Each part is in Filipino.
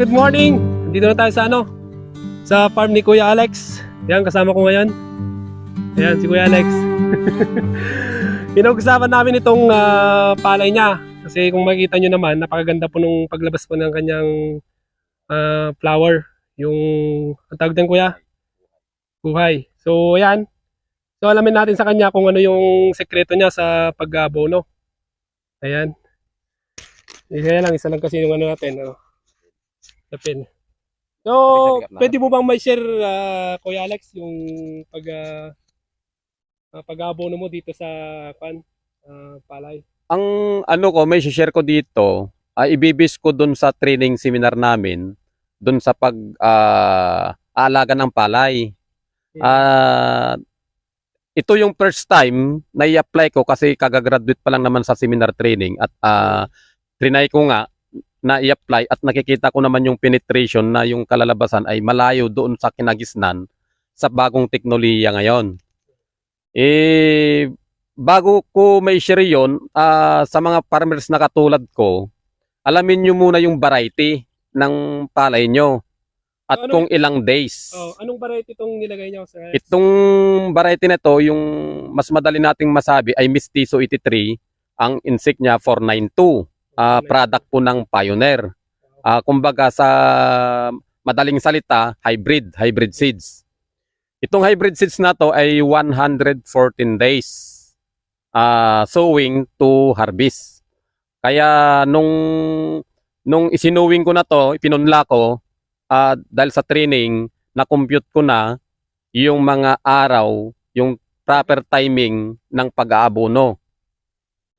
Good morning! Dito na tayo sa ano? Sa farm ni Kuya Alex. Yan, kasama ko ngayon. Ayan, si Kuya Alex. Pinag-usapan namin itong ah, palay niya. Kasi kung makikita nyo naman, napakaganda po nung paglabas po ng kanyang ah, flower. Yung, ang tawag din Kuya? Buhay. So, ayan. So, alamin natin sa kanya kung ano yung sekreto niya sa pag-abono. Ayan. Eh, Kaya lang, isa lang kasi yung ano natin. Ano, Lapin. So, na. pwede mo bang may share, ah, Kuya Alex, yung pag ah, ah, pag-abono mo dito sa pan, ah, palay? Ang ano ko, may share ko dito, uh, ibibis ko dun sa training seminar namin, dun sa pag ah, aalaga ng palay. Ah, ito yung first time na i-apply ko kasi kagagraduate pa lang naman sa seminar training at uh, trinay ko nga na i-apply at nakikita ko naman yung penetration na yung kalalabasan ay malayo doon sa kinagisnan sa bagong teknolohiya ngayon. Eh, bago ko may share yun, ah, sa mga farmers na katulad ko, alamin nyo muna yung variety ng palay nyo at Ano- kung ilang days. Oh, anong variety itong nilagay niyo, sir? Itong variety na to, yung mas madali nating masabi ay Mestizo 83, ang insect niya 492, ah, product po ng Pioneer. Ah, kumbaga sa madaling salita, hybrid, hybrid seeds. Itong hybrid seeds na to ay 114 days ah, sowing to harvest. Kaya nung nung isinuwing ko na to, ipinunla ko ah, dahil sa training, na-compute ko na yung mga araw, yung proper timing ng pag-aabono.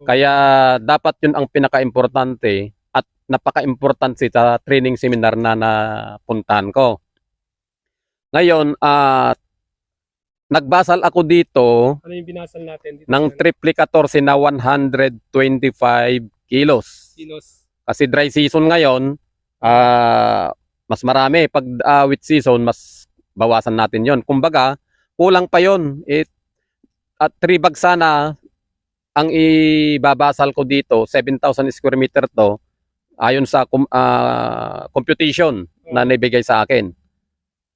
Kaya dapat yun ang pinaka-importante at napaka-importante sa training seminar na napuntahan ko. Ngayon, ah nagbasal ako dito Ano yung binasal natin dito? ng triple 14 na 125 kilos. kilos? Kasi dry season ngayon, ah mas marami. Pag ah, wet season, mas bawasan natin yon. Kumbaga, kulang pa yon. It, at 3 bags sana ang ibabasal ko dito, 7,000 square meter to, ayon sa ah, computation na naibigay sa akin.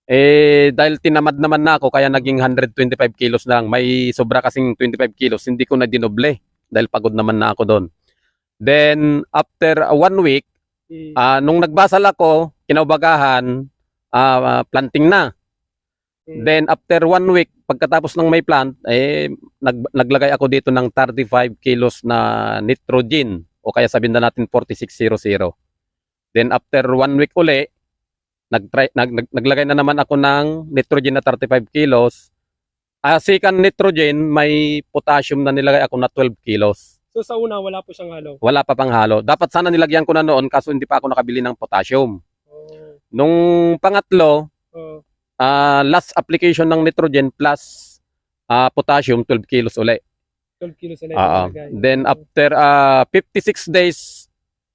Eh, dahil tinamad naman na ako, kaya naging 125 kilos lang. May sobra kasing 25 kilos, hindi ko na dinoble dahil pagod naman na ako doon. Then, after uh, one week, Mm. ah, nung nagbasal ako, kinaubagahan, ah, planting na. Mm. Then, after one week, pagkatapos ng may plant, eh, nag, naglagay ako dito ng 35 kilos na nitrogen o kaya sabihin na natin 4600. Then, after one week uli, nag, nag, nag, naglagay na naman ako ng nitrogen na 35 kilos. Second nitrogen, may potassium na nilagay ako na 12 kilos. So sa una, wala po siyang halo. Wala pa pang halo. Dapat sana nilagyan ko na noon kaso hindi pa ako nakabili ng potassium. Oh, Nung pangatlo, oh, ah, last application ng nitrogen plus ah, potassium 12 kilos uli. 12 kilos na Oo. nilagay. Then after ah, 56 days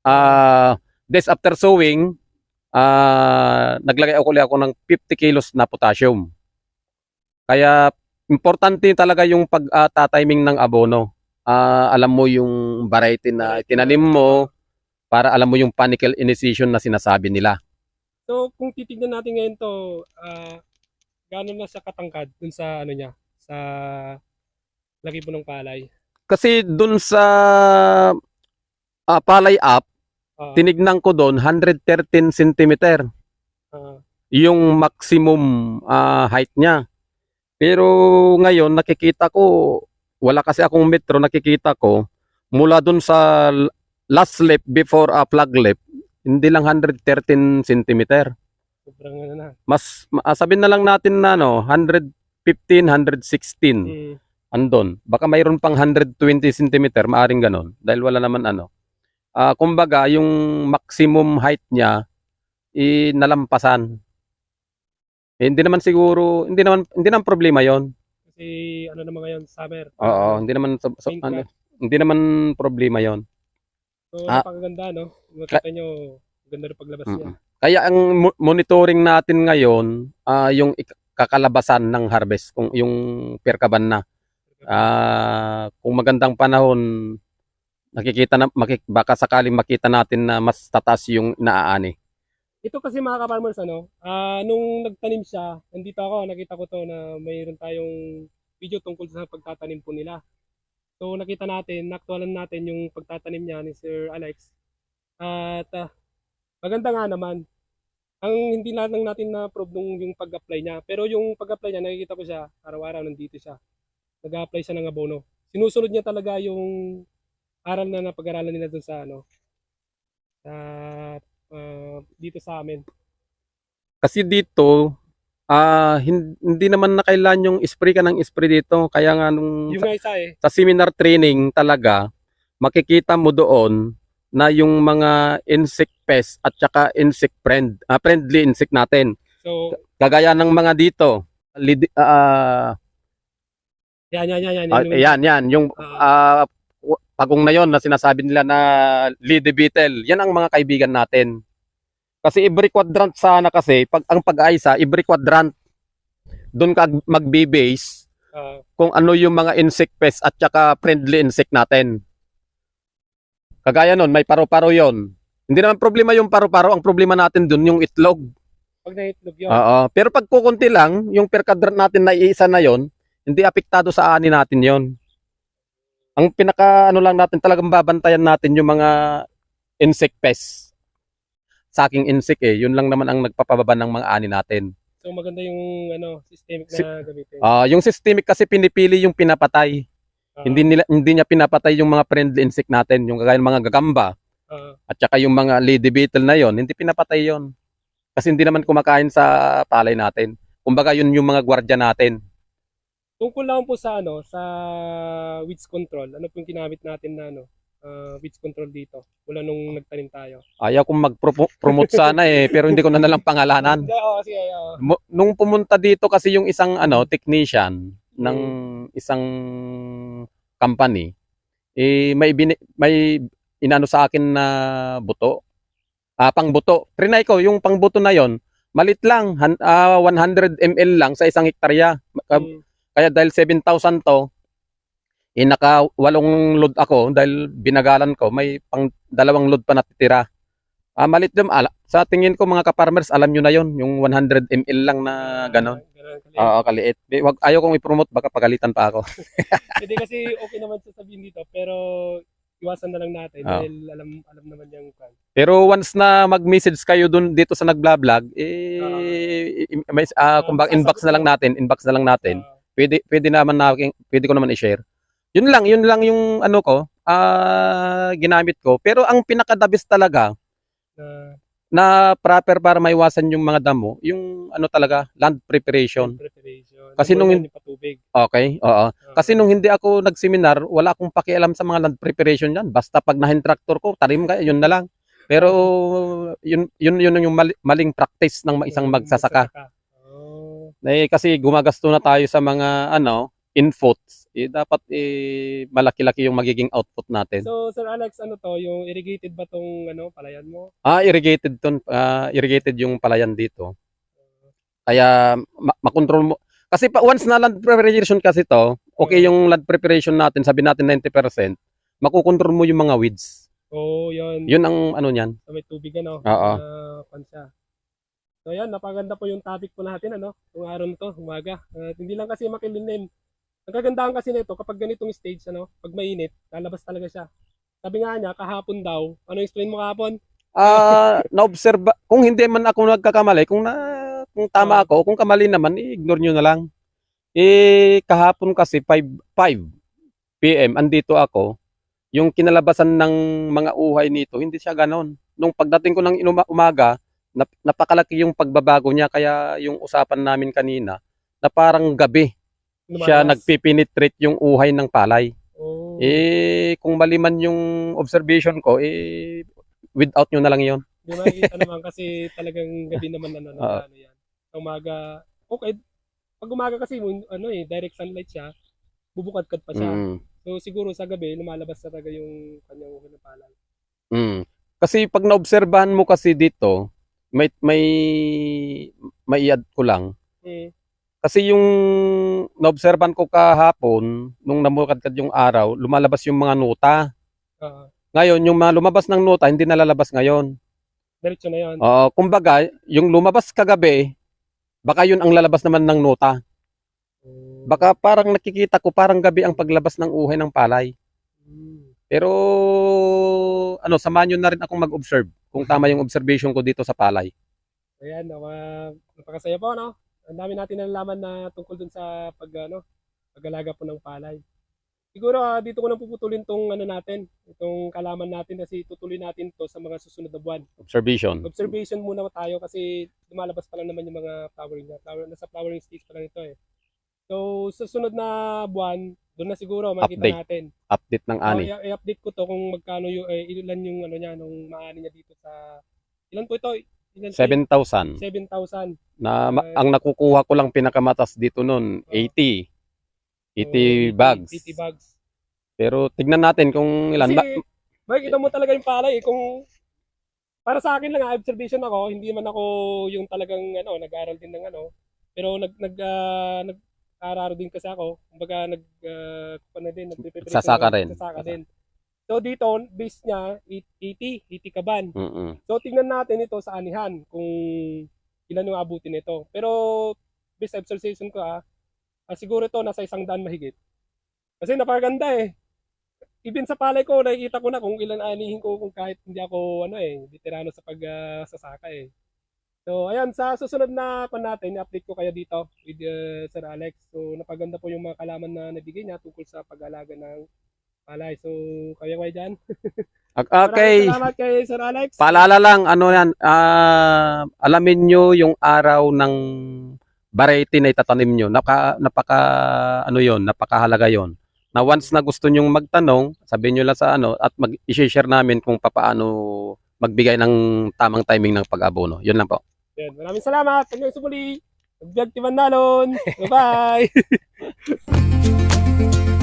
Ah, days after sowing, ah, naglagay ako ulit ako ng 50 kilos na potassium. Kaya importante talaga yung pag-timing ng abono. Ah, alam mo yung variety na tinanim mo para alam mo yung panicle initiation na sinasabi nila. So, kung titignan natin ngayon to, ah gaano na siya katangkad dun sa ano niya, sa laki po ng palay. Kasi dun sa ah, palay up, Ah, tinignan ko doon 113 cm ah, yung maximum ah, height niya. Pero ngayon nakikita ko wala kasi akong metro nakikita ko mula doon sa last lap before a flag lap hindi lang 113 cm. sobrang ano na. Mas ma- ah, sabihin na lang natin na no 115 116 Mm, andon. Baka mayroon pang 120 cm maaring ganon dahil wala naman ano. Ah, kumbaga yung maximum height niya i nalampasan. Eh, hindi naman siguro, hindi naman hindi naman problema 'yon. kasi ano naman ngayon, summer. Oo, hindi naman so- so- ano, hindi naman problema 'yon. So, Ah. napakaganda, no? Makita nyo, ganda rin paglabas niya. Mm-mm. Kaya ang mo- monitoring natin ngayon ah yung kakalabasan ng harvest kung yung perkaban na. Ah, kung magandang panahon nakikita na makik, baka sakaling makita natin na mas tatas yung naaani. Ito kasi mga ka-farmers, ano, ah, nung nagtanim siya, nandito ako, nakita ko to na mayroon tayong video tungkol sa pagtatanim po nila. So nakita natin, naktualan natin yung pagtatanim niya ni Sir Alex. At ah, maganda nga naman. Ang hindi lang natin na-prove nung yung pag-apply niya. Pero yung pag-apply niya, nakikita ko siya, araw-araw nandito siya. Nag-apply siya ng abono. Sinusunod niya talaga yung aral na napag-aralan nila dun sa ano, sa ah, dito sa amin. Kasi dito ah hin- hindi naman na kailan yung spray ka ng spray dito. Kaya nga nung Yung sa, isa eh, sa seminar training talaga makikita mo doon na yung mga insect pest at saka insect friend, ah, friendly insect natin. so Kagaya ng mga dito. Lid, ah, yan, yan, yan, yan. yung- yan, yan. Yung w- pagong na yon na sinasabi nila na lady beetle. Yan ang mga kaibigan natin. Kasi every quadrant sana kasi, pag ang pag-aisa, every quadrant, doon ka magbe-base ah, kung ano yung mga insect pest at saka friendly insect natin. Kagaya nun, may paro-paro yon. Hindi naman problema yung paro-paro, ang problema natin dun yung itlog. pag naitlog yun. Oo. Pero pag kukunti lang, yung per quadrant natin na iisa na yon, hindi apektado sa ani natin yon. Ang pinaka ano lang natin talagang babantayan natin yung mga insect pests. Saking insect eh, yun lang naman ang nagpapababa ng mga ani natin. So maganda yung ano, systemic Si- na gamitin. Ah, yung systemic kasi pinipili yung pinapatay. Ah, Hindi nila hindi niya pinapatay yung mga friendly insect natin, yung kagaya ng mga gagamba ah, at saka yung mga lady beetle na yon, hindi pinapatay yon. Kasi hindi naman kumakain sa palay natin. Kumbaga yun yung mga gwardiya natin. tungkol lang po sa ano, sa weeds control. Ano po yung ginamit natin na ano, ah, weeds control dito? Mula nung nagtanim tayo. Ayaw kong mag-promote sana eh, pero hindi ko na nalang pangalanan. Oo, oo. Mo- Nung pumunta dito kasi yung isang ano, technician ng isang company, eh may bini- may inano sa akin na buto. Ah, pangbuto. Trinay ko yung pangbuto na yon, malit lang, han- ah, 100 ml lang sa isang hektarya. Mm, Kaya dahil 7,000 to, eh naka walong load ako dahil binagalan ko, may pang dalawang load pa natitira. Ah, malit din. Ala, sa tingin ko mga ka-farmers, alam nyo na yon yung 100 ml lang na ganon. Kaliit. Oo, kaliit. Wag, ayaw kong i-promote, baka pagalitan pa ako. Hindi kasi okay naman sasabihin dito, pero iwasan na lang natin Oo. dahil alam alam naman yung kan. Pero once na mag-message kayo dun dito sa nagblog, eh, i- may, ah, kumbaga, inbox na lang natin, inbox na lang natin. Ah, Pwede, pwede naman na, pwede ko naman i-share. Yun lang, yun lang yung ano ko, ah, ginamit ko. Pero ang pinaka-the best talaga, na na proper para maiwasan yung mga damo, yung ano talaga, land preparation. preparation. Kasi nung- Yung patubig. Okay, oo. Kasi nung hindi ako nag-seminar, wala akong pakialam sa mga land preparation yan. Basta pag nahin tractor ko, tarim ka, yun na lang. Pero yun yun yun yung mali- maling practice ng isang yung magsasaka. Oh, Eh, kasi gumagasto na tayo sa mga ano, inputs, eh, dapat eh, malaki-laki yung magiging output natin. So, Sir Alex, ano to? Yung irrigated ba tong ano, palayan mo? Ah, irrigated ton, ah, irrigated yung palayan dito. Kaya ma- makontrol mo. Kasi pa once na land preparation kasi to, okay yung land preparation natin, sabi natin 90%, makukontrol mo yung mga weeds. Oo, yun. Yun ang ano niyan. Sa may tubig, ano? Oo. Kwan siya. So, yan. Napaganda po yung topic po natin, ano? Yung araw na to, umaga. At hindi lang kasi makilinim. Ang kagandahan kasi nito, kapag ganitong stage, ano? Pag mainit, lalabas talaga siya. Sabi nga niya, kahapon daw. Ano explain mo kahapon? Ah, na-observe kung hindi man ako nagkakamali, kung na kung tama ako, kung kamali naman, i-ignore nyo na lang. Eh kahapon kasi 5 5 PM andito ako. Yung kinalabasan ng mga uhay nito, hindi siya ganon. Nung pagdating ko ng umaga, nap- napakalaki yung pagbabago niya kaya yung usapan namin kanina na parang gabi siya nagpipenetrate yung uhay ng palay. Oo. Eh kung mali man yung observation ko, eh without nyo na lang yon. Di makikita naman kasi talagang gabi naman ano, ano, Oo. ano yan. Umaga, okay. Pag umaga kasi, ano eh, direct sunlight siya, bubukad-kad pa siya. Mm. So siguro sa gabi, lumalabas talaga yung kanyang ulo ng palay. Mm. Kasi pag naobserbahan mo kasi dito, may may may add ko lang. Mm. Kasi yung naobserbahan ko kahapon, nung namukadkad yung araw, lumalabas yung mga nota. Ah, Ngayon, yung mga lumabas ng nota, hindi nalalabas ngayon. diretso na yan. Oo, kumbaga, yung lumabas kagabi, baka yun ang lalabas naman ng nota. Mm. Baka parang nakikita ko parang gabi ang paglabas ng uhay ng palay. Mm. Pero ano, samahan nyo na rin akong mag-observe kung tama yung observation ko dito sa palay. Ayan, uh, napakasaya po, no? Ang dami natin nalalaman na tungkol dun sa pag, ano, pag-alaga po ng palay. Siguro ah, dito ko na puputulin tong ano natin, itong kalaman natin kasi tutuloy natin to sa mga susunod na buwan. Observation. Observation muna tayo kasi lumalabas pa lang naman yung mga flowering niya. Flower, nasa flowering stage pa lang ito eh. So, sa sunod na buwan, doon na siguro makikita Update. natin. Update ng ani. Oh, i- i-update ko to kung magkano yung, eh, ilan yung ano niya, nung maani niya dito sa, ilan po ito? Ilan 7,000. 7,000. Na ma- ang nakukuha ko lang pinakamatas dito noon 80. 80 bags. 80 bags. Pero tignan natin kung ilan Kasi, ba. makikita mo talaga yung palay eh. Kung, para sa akin lang, ah, observation ako, hindi man ako yung talagang, ano, nag-aaral din ng ano, pero nag, nag, ah, nag, araro din kasi ako. Kumbaga, nag, uh, na din, nagpe-preparation Sasaka rin. Sasaka din. So, dito, base niya, 80, 80 kaban. Mm-mm. So, tingnan natin ito sa anihan, kung ilan yung abutin nito. Pero, based sa observation ko, ah, ah, siguro ito nasa isang daan mahigit. Kasi napakaganda eh. Even sa palay ko, nakikita ko na kung ilan anihin ko kung kahit hindi ako, ano eh, veterano sa pag-sasaka eh. So, ayan, sa susunod na pan natin, i-update ko kayo dito with uh, Sir Alex. So, napaganda po yung mga kalaman na nabigay niya tungkol sa pag-alaga ng palay. So, kaya kayo dyan. Okay. Maraming salamat kay Sir Alex. Paalala lang, ano yan, ah, alamin nyo yung araw ng variety na itatanim nyo. Napaka, napaka, ano yon napakahalaga yon Na once na gusto nyong magtanong, sabihin nyo lang sa ano, at mag-share namin kung papaano magbigay ng tamang timing ng pag-abono. Yun lang po. Yan. Maraming salamat. Hanggang sa muli. Vlog Timan Nalon. Bye-bye.